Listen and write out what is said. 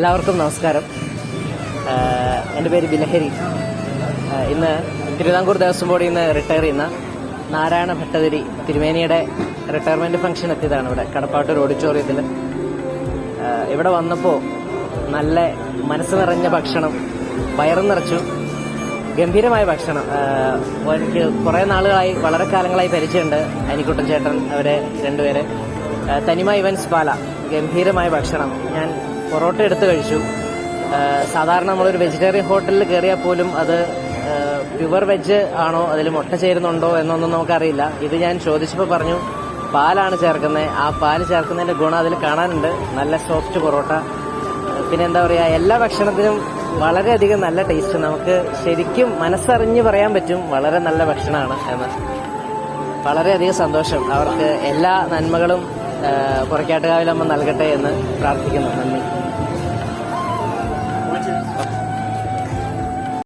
എല്ലാവർക്കും നമസ്കാരം. എന്റെ പേര് ബിലഹരി. ഇന്ന് തിരുവിതാംകൂർ ദേവസ്വം ബോർഡിൽ നിന്ന് റിട്ടയർ ചെയ്യുന്ന നാരായണ ഭട്ടതിരി തിരുമേനിയുടെ റിട്ടയർമെന്റ് ഫംഗ്ഷൻ എത്തിയതാണ് ഇവിടെ കടപ്പാട്ടൂർ ഓഡിറ്റോറിയത്തിൽ ഇവിടെ വന്നപ്പോൾ നല്ല മനസ്സ് നിറഞ്ഞ ഭക്ഷണം വയറും നിറച്ചു. ഗംഭീരമായ ഭക്ഷണം. എനിക്ക് കുറേ നാളുകളായി വളരെ കാലങ്ങളായി പരിചയമുണ്ട് അനിക്കുട്ടൻ ചേട്ടൻ അവരെ രണ്ടുപേരെ. തനിമ ഇവൻസ് പാല ഗംഭീരമായ ഭക്ഷണം. ഞാൻ പൊറോട്ട എടുത്ത് കഴിച്ചു. സാധാരണ നമ്മളൊരു വെജിറ്റേറിയൻ ഹോട്ടലിൽ കയറിയാൽ പോലും അത് പ്യുവർ വെജ് ആണോ അതിൽ മുട്ട ചേരുന്നുണ്ടോ എന്നൊന്നും നമുക്കറിയില്ല. ഇത് ഞാൻ ചോദിച്ചപ്പോൾ പറഞ്ഞു പാലാണ് ചേർക്കുന്നത് ആ പാൽ ചേർക്കുന്നതിന്റെ ഗുണം അതിൽ കാണാനുണ്ട്. നല്ല സോഫ്റ്റ് പൊറോട്ട. പിന്നെ എന്താ പറയുക എല്ലാ ഭക്ഷണത്തിനും വളരെയധികം നല്ല ടേസ്റ്റ് നമുക്ക് ശരിക്കും മനസ്സറിഞ്ഞ് പറയാൻ പറ്റും വളരെ നല്ല ഭക്ഷണമാണ് എന്ന്. വളരെയധികം സന്തോഷം അവർക്ക് എല്ലാ നന്മകളും പുറക്കാട്ടുകാവിലമ്മ നൽകട്ടെ എന്ന് പ്രാർത്ഥിക്കുന്നു. നന്ദി.